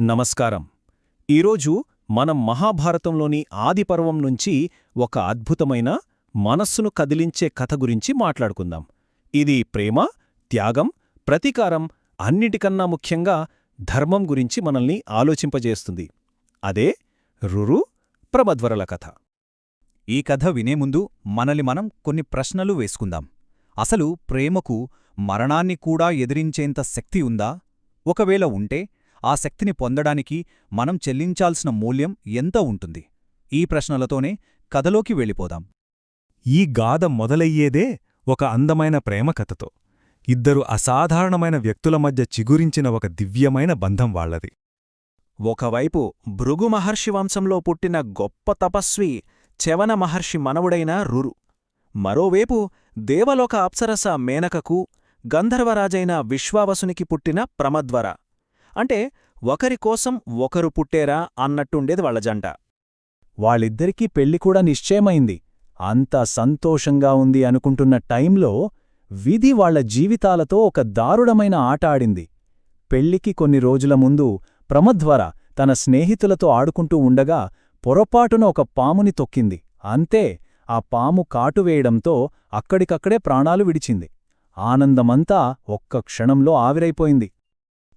నమస్కారం. ఈరోజు మనం మహాభారతంలోని ఆదిపర్వం నుంచి ఒక అద్భుతమైన మనస్సును కదిలించే కథ గురించి మాట్లాడుకుందాం. ఇది ప్రేమ త్యాగం ప్రతీకారం అన్నిటికన్నా ముఖ్యంగా ధర్మం గురించి మనల్ని ఆలోచింపజేస్తుంది. అదే రురు ప్రమధ్వరల కథ. ఈ కథ వినే ముందు మనల్ని మనం కొన్ని ప్రశ్నలు వేసుకుందాం. అసలు ప్రేమకు మరణాన్ని కూడా ఎదిరించేంత శక్తి ఉందా? ఒకవేళ ఉంటే ఆ శక్తిని పొందడానికి మనం చెల్లించాల్సిన మూల్యం ఎంత ఉంటుంది? ఈ ప్రశ్నలతోనే కథలోకి వెళ్ళిపోదాం. ఈ గాథ మొదలయ్యేదే ఒక అందమైన ప్రేమ కథతో. ఇద్దరు అసాధారణమైన వ్యక్తుల మధ్య చిగురించిన ఒక దివ్యమైన బంధం వాళ్ళది ఒకవైపు భృగు మహర్షి వంశంలో పుట్టిన గొప్ప తపస్వి చెవన మహర్షి మనవుడైన రురు. మరోవైపు దేవలోక అప్సరస మేనకకు గంధర్వరాజైన విశ్వావసునికి పుట్టిన ప్రమద్వర. అంటే ఒకరి కోసం ఒకరు పుట్టేరా అన్నట్టుండేది వాళ్ళ జంట. వాళ్ళిద్దరికీ పెళ్ళి కూడా నిశ్చయమైంది. అంత సంతోషంగా ఉంది అనుకుంటున్న టైంలో విధి వాళ్ళ జీవితాలతో ఒక దారుణమైన ఆట ఆడింది. పెళ్ళికి కొన్ని రోజుల ముందు ప్రమద్వర తన స్నేహితులతో ఆడుకుంటూ ఉండగా పొరపాటున ఒక పాముని తొక్కింది. అంతే ఆ పాము కాటువేయడంతో అక్కడికక్కడే ప్రాణాలు విడిచింది. ఆనందమంతా ఒక్క క్షణంలో ఆవిరైపోయింది.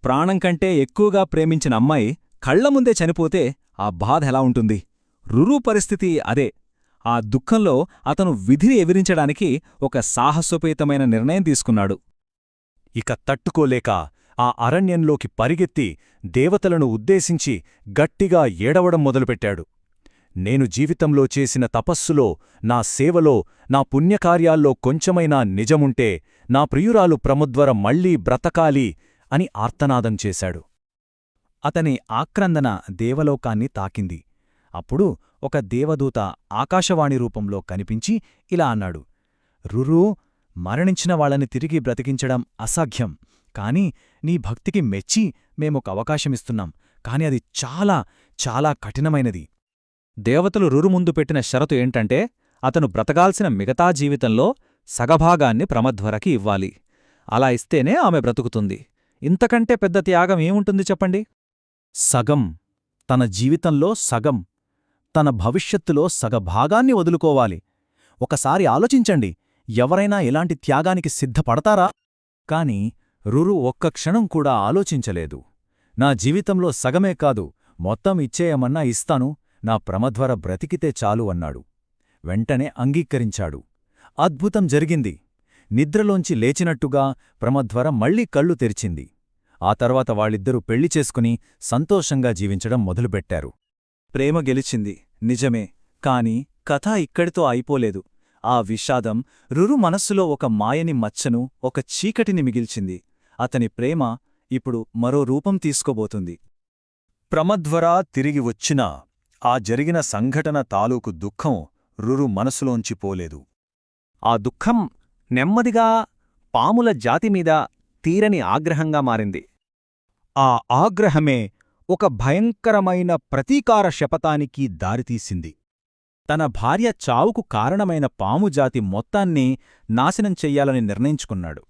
ప్రాణం కంటే ఎక్కువగా ప్రేమించిన అమ్మాయి కళ్ళ ముందే చనిపోతే ఆ బాధ ఎలా ఉంటుంది? రురు పరిస్థితి అదే. ఆ దుఃఖంలో అతను విధిని ఎవిరించడానికి ఒక సాహసోపేతమైన నిర్ణయం తీసుకున్నాడు. ఇక తట్టుకోలేక ఆ అరణ్యంలోకి పరిగెత్తి దేవతలను ఉద్దేశించి గట్టిగా ఏడవడం మొదలుపెట్టాడు. నేను జీవితంలో చేసిన తపస్సులో నా సేవలో నా పుణ్యకార్యాల్లో కొంచెమైనా నిజముంటే నా ప్రియురాలు ప్రముద్వర మళ్ళీ బ్రతకాలి అని ఆర్తనాదం చేశాడు. అతని ఆక్రందన దేవలోకాన్ని తాకింది. అప్పుడు ఒక దేవదూత ఆకాశవాణి రూపంలో కనిపించి ఇలా అన్నాడు రురూ మరణించిన వాళ్ళని తిరిగి బ్రతికించడం అసాధ్యం. కాని నీ భక్తికి మెచ్చి మేమొక అవకాశమిస్తున్నాం. కాని అది చాలా చాలా కఠినమైనది. దేవతలు రురు ముందు పెట్టిన షరతు ఏంటంటే అతను బ్రతకాల్సిన మిగతా జీవితంలో సగభాగాన్ని ప్రమధ్వరకి ఇవ్వాలి. అలా ఇస్తేనే ఆమె బ్రతుకుతుంది. ఇంతకంటే పెద్ద త్యాగం ఏముంటుంది చెప్పండి? సగం. తన జీవితంలో సగం. తన భవిష్యత్తులో సగభాగాన్ని వదులుకోవాలి. ఒకసారి ఆలోచించండి. ఎవరైనా ఎలాంటి త్యాగానికి సిద్ధపడతారా? కాని రురు ఒక్క క్షణం కూడా ఆలోచించలేదు. నా జీవితంలో సగమే కాదు మొత్తం ఇచ్చేయమన్నా ఇస్తాను నా ప్రమధ్వర బ్రతికితే చాలు అన్నాడు. వెంటనే అంగీకరించాడు. అద్భుతం జరిగింది. నిద్రలోంచి లేచినట్టుగా ప్రమధ్వర మళ్ళీ కళ్ళు తెరిచింది. ఆ తర్వాత వాళ్ళిద్దరూ పెళ్ళి చేసుకుని సంతోషంగా జీవించడం మొదలుపెట్టారు. ప్రేమ గెలిచింది. నిజమే. కాని కథ ఇక్కడితో అయిపోలేదు. ఆ విషాదం రురు మనస్సులో ఒక మాయని మచ్చను ఒక చీకటిని మిగిల్చింది. అతని ప్రేమ ఇప్పుడు మరో రూపం తీసుకోబోతుంది. ప్రమధ్వరా తిరిగి వచ్చినా ఆ జరిగిన సంఘటన తాలూకు దుఃఖం రురు మనసులోంచి పోలేదు. ఆ దుఃఖం నెమ్మదిగా పాముల జాతిమీద తీరని ఆగ్రహంగా మారింది. ఆ ఆగ్రహమే ఒక భయంకరమైన ప్రతీకార శపథానికి దారితీసింది. తన భార్య చావుకు కారణమైన పాముజాతి మొత్తాన్ని నాశనం చెయ్యాలని నిర్ణయించుకున్నాడు.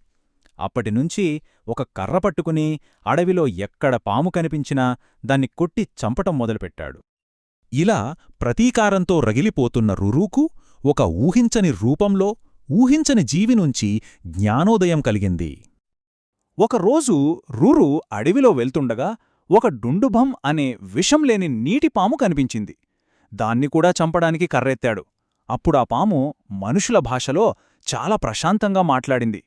అప్పటినుంచి ఒక కర్ర పట్టుకుని అడవిలో ఎక్కడ పాము కనిపించినా దాన్ని కొట్టి చంపటం మొదలుపెట్టాడు. ఇలా ప్రతీకారంతో రగిలిపోతున్న రురూకు ఒక ఊహించని రూపంలో ఊహించని జీవి నుంచి జ్ఞానోదయం కలిగింది. ఒకరోజు రురు అడవిలో వెళ్తుండగా ఒక డుండుభం అనే విషం లేని నీటి పాము కనిపించింది. దాన్ని కూడా చంపడానికి కర్రెత్తాడు. అప్పుడా పాము మనుషుల భాషలో చాలా ప్రశాంతంగా మాట్లాడింది.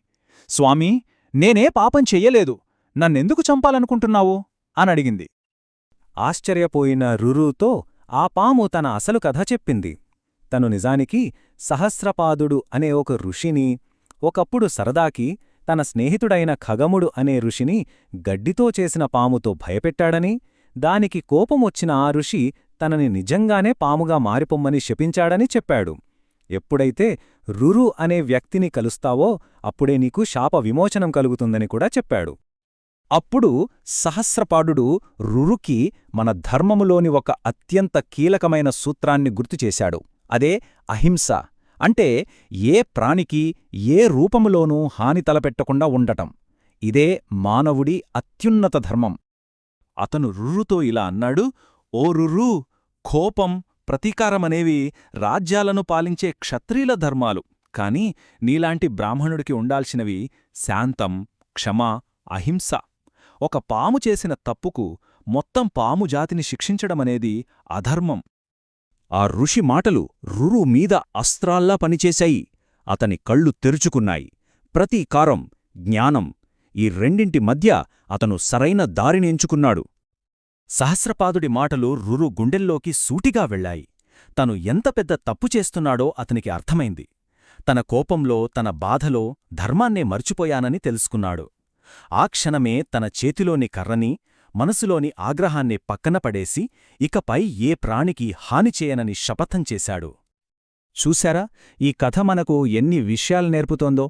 స్వామీ నేనే పాపం చెయ్యలేదు. నన్నెందుకు చంపాలనుకుంటున్నావు? అనడిగింది ఆశ్చర్యపోయిన రురుతో ఆ పాము తన అసలు కథ చెప్పింది. తను నిజానికి సహస్రపాదుడు అనే ఒక ఋషిని ఒకప్పుడు సరదాకి తన స్నేహితుడైన ఖగముడు అనే ఋషిని గడ్డితో చేసిన పాముతో భయపెట్టాడని దానికి కోపమొచ్చిన ఆ ఋషి తనని నిజంగానే పాముగా మారిపొమ్మని శపించాడని చెప్పాడు. ఎప్పుడైతే రురు అనే వ్యక్తిని కలుస్తావో అప్పుడే నీకు శాప విమోచనం కలుగుతుందని కూడా చెప్పాడు. అప్పుడు సహస్రపాడుడు రురుకి మన ధర్మములోని ఒక అత్యంత కీలకమైన సూత్రాన్ని గుర్తుచేశాడు అదే అహింస. అంటే ఏ ప్రాణికి ఏ రూపములోనూ హాని తలపెట్టకుండా ఉండటం. ఇదే మానవుడి అత్యున్నత ధర్మం. అతను రుర్రుతో ఇలా అన్నాడు ఓ రుర్రు కోపం ప్రతీకారమనేవి రాజ్యాలను పాలించే క్షత్రియుల ధర్మాలు. కాని నీలాంటి బ్రాహ్మణుడికి ఉండాల్సినవి శాంతం క్షమ అహింస. ఒక పాము చేసిన తప్పుకు మొత్తం పాము జాతిని శిక్షించడమనేది అధర్మం. ఆ ఋషి మాటలు రురు మీద అస్త్రాల్లా పనిచేశాయి. అతని కళ్ళు తెరుచుకున్నాయి. ప్రతీకారం జ్ఞానం ఈ రెండింటి మధ్య అతను సరైన దారిని ఎంచుకున్నాడు. సహస్రపాదుడి మాటలు రురు గుండెల్లోకి సూటిగా వెళ్ళాయి. తను ఎంత పెద్ద తప్పు చేస్తున్నాడో అతనికి అర్థమైంది. తన కోపంలో తన బాధలో ధర్మాన్నే మర్చిపోయానని తెలుసుకున్నాడు. ఆ క్షణమే తన చేతిలోని కర్రని మనసులోని ఆగ్రహాన్ని పక్కన పడేసి ఇకపై ఏ ప్రాణికి హాని చేయనని శపథం చేశాడు. చూశారా? ఈ కథ మనకు ఎన్ని విషయాలు నేర్పుతోందో?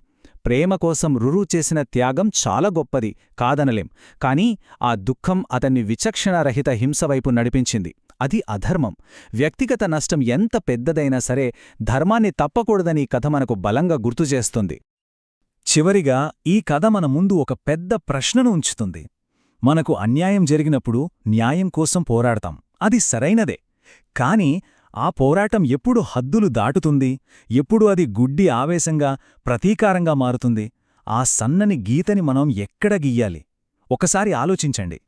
ప్రేమ కోసం రురు చేసిన త్యాగం చాలా గొప్పది కాదనలేం. కాని ఆ దుఃఖం అతన్ని విచక్షణారహిత హింసవైపు నడిపించింది. అది అధర్మం. వ్యక్తిగత నష్టం ఎంత పెద్దదైనా సరే ధర్మాన్ని తప్పకూడదని కథ మనకు బలంగా గుర్తుచేస్తుంది చివరిగా ఈ కథ మన ముందు ఒక పెద్ద ప్రశ్నను ఉంచుతుంది. మనకు అన్యాయం జరిగినప్పుడు న్యాయం కోసం పోరాడతాం. అది సరైనదే. కాని ఆ పోరాటం ఎప్పుడు హద్దులు దాటుతుంది? ఎప్పుడు అది గుడ్డి ఆవేశంగా ప్రతీకారంగా మారుతుంది? ఆ సన్నని గీతని మనం ఎక్కడ గీయాలి? ఒకసారి ఆలోచించండి.